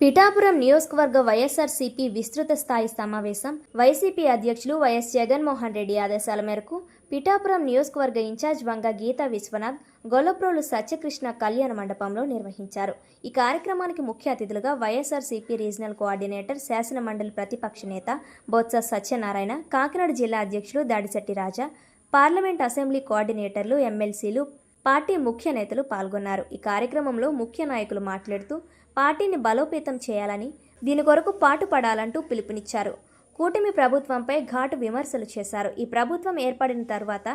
పిఠాపురం నియోజకవర్గ వైఎస్ఆర్సీపీ విస్తృత స్థాయి సమావేశం వైసీపీ అధ్యక్షులు వైఎస్ జగన్మోహన్ రెడ్డి ఆదేశాల మేరకు పిఠాపురం నియోజకవర్గ ఇన్ఛార్జ్ వంగ గీతా విశ్వనాథ్ గొల్లప్రోలు సత్యకృష్ణ కళ్యాణ మండపంలో నిర్వహించారు. ఈ కార్యక్రమానికి ముఖ్య అతిథులుగా వైఎస్ఆర్సీపీ రీజనల్ కోఆర్డినేటర్ శాసన మండలి ప్రతిపక్ష నేత బొత్స సత్యనారాయణ కాకినాడ జిల్లా అధ్యక్షులు దాడిశెట్టి రాజా పార్లమెంట్ అసెంబ్లీ కోఆర్డినేటర్లు ఎమ్మెల్సీలు పార్టీ ముఖ్య నేతలు పాల్గొన్నారు. ఈ కార్యక్రమంలో ముఖ్య నాయకులు మాట్లాడుతూ పార్టీని బలోపేతం చేయాలని దీని కొరకు పాటుపడాలంటూ పిలుపునిచ్చారు. కూటమి ప్రభుత్వంపై ఘాటు విమర్శలు చేశారు. ఈ ప్రభుత్వం ఏర్పడిన తర్వాత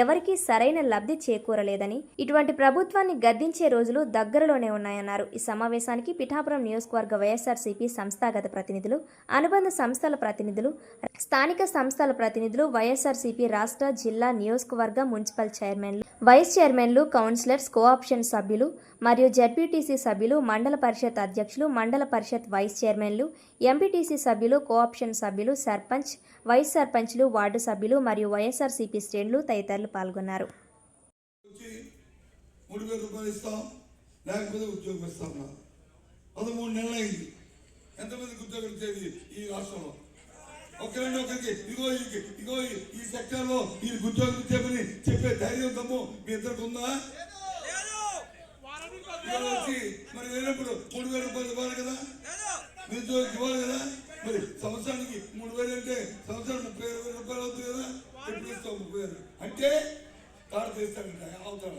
ఎవరికీ సరైన లబ్ధి చేకూరలేదని ఇటువంటి ప్రభుత్వాన్ని గద్దించే రోజులు దగ్గరలోనే ఉన్నాయన్నారు. ఈ సమావేశానికి పిఠాపురం నియోజకవర్గ వైఎస్ఆర్సీపీ సంస్థాగత ప్రతినిధులు అనుబంధ సంస్థల ప్రతినిధులు స్థానిక సంస్థల ప్రతినిధులు వైఎస్ఆర్సీపీ రాష్ట్ర జిల్లా నియోజకవర్గ మున్సిపల్ చైర్మన్లు వైస్ చైర్మన్లు కౌన్సిలర్స్ కోఆప్షన్ సభ్యులు మరియు జడ్పీటీసీ సభ్యులు మండల పరిషత్ అధ్యక్షులు మండల పరిషత్ వైస్ చైర్మన్లు ఎంపీటీసీ సభ్యులు కోఆప్షన్ సభ్యులు సర్పంచ్ వైస్ సర్పంచ్లు వార్డు సభ్యులు మరియు వైఎస్ఆర్సీపీ శ్రేణులు తదితరులు పాల్గొన్నారు. ఈ రాష్ట్రంలో? ఒకరికి ఈ- ఈ- ఈ ఉద్యోగం చెప్పే ధైర్యం తమ్ము. మీ ఇద్దరికి ఉందా? వచ్చి మరి వేసినప్పుడు మూడు వేల రూపాయలు ఇవ్వాలి కదా? నిరుద్యోగికి ఇవ్వాలి కదా? మరి సంవత్సరానికి మూడు వేలు అంటే సంవత్సరం ముప్పై వేల రూపాయలు అవుతుంది కదా? ఎప్పుడు ముప్పై వేలు? అంటే తాడు తీస్తాడంట అవతల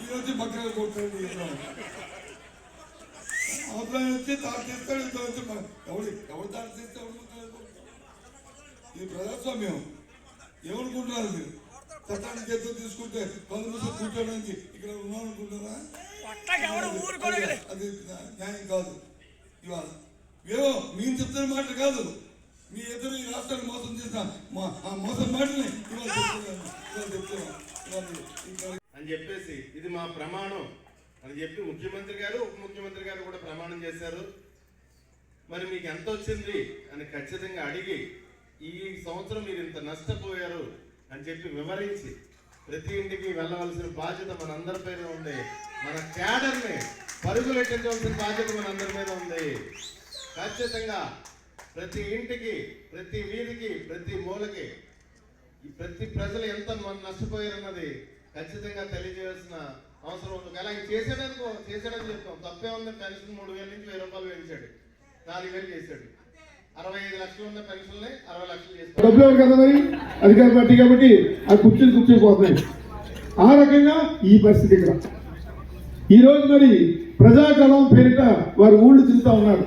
ఈరోజు రోజు పక్కన కొట్టాడు అవతల వచ్చి తాడు తీస్తాడు ఇంత వచ్చి ఎవడు ఎవడు తాడు తీస్తే ఎవడు ఇది ప్రజాస్వామ్యం. ఏమనుకుంటున్నారు మీరు? చట్టాన్ని చేతితో తీసుకుంటే పది నిమిషాలు కూర్చోడానికి ఇక్కడ ఉన్నాం అనుకుంటారా అది అది న్యాయం కాదు. ఇవాళ ఏవో మీరు చెప్తున్న మాటలు కాదు. మీ ఇద్దరు ఈ రాష్ట్రాన్ని మోసం చేసిన మా ఆ మోసం ఇంకా అని చెప్పేసి ఇది మా ప్రమాణం. అని చెప్పి ముఖ్యమంత్రి గారు ఉప ముఖ్యమంత్రి గారు కూడా ప్రమాణం చేశారు. మరి మీకు ఎంత వచ్చింది అని ఖచ్చితంగా అడిగి ఈ సంవత్సరం మీరు ఇంత నష్టపోయారు. అని చెప్పి వివరించి ప్రతి ఇంటికి వెళ్ళవలసిన బాధ్యత మనందరి పైన ఉంది. మన క్యాడర్ని పరుగులెట్టించవలసిన బాధ్యత మనందరి మీద ఉంది. ఖచ్చితంగా ప్రతి ఇంటికి ప్రతి వీధికి ప్రతి మూలకి ఈ ప్రతి ప్రజలు ఎంత మన- నష్టపోయారన్నది ఖచ్చితంగా తెలియజేయాల్సిన అవసరం ఉంది. అలాగే ఆయన చేసాడనుకో చేశాడని చెప్తాం. తప్పే ఉంది పెన్షన్ మూడు వేల నుంచి వెయ్యి రూపాయలు పెంచాడు నాలుగు వేలు చేశాడు. డబ్బులు ఎవరు కదా మరి? అధికార పార్టీ కాబట్టి ఆ కుర్చీలు కూర్చొని పోతున్నాయి. ఆ రకంగా ఈ పరిస్థితి ఇక్కడ. ఈరోజు మరి ప్రజాకళం పేరిట వారు ఊళ్ళు తిరుగుతూ ఉన్నారు.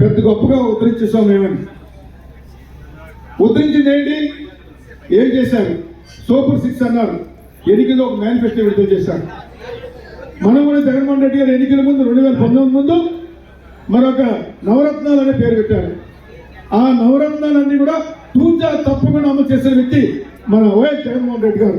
పెద్ద గొప్పగా ఉద్ధరించేసాం మేమని ఉద్ధరించింది ఏంటి? ఏం చేశారు? సూపర్ సిక్స్ అన్నారు. ఎన్నికల్లో ఒక మేనిఫెస్టో విడుదల చేశారు. మనం కూడా జగన్మోహన్ రెడ్డి గారు ఎన్నికల ముందు రెండు వేల పంతొమ్మిది ముందు మరొక నవరత్నాలు అనే పేరు పెట్టారు. ఆ నవరత్నాలన్నీ కూడా తూచా తప్పకుండా అమలు చేసిన వ్యక్తి మన వైఎస్ జగన్మోహన్ రెడ్డి గారు.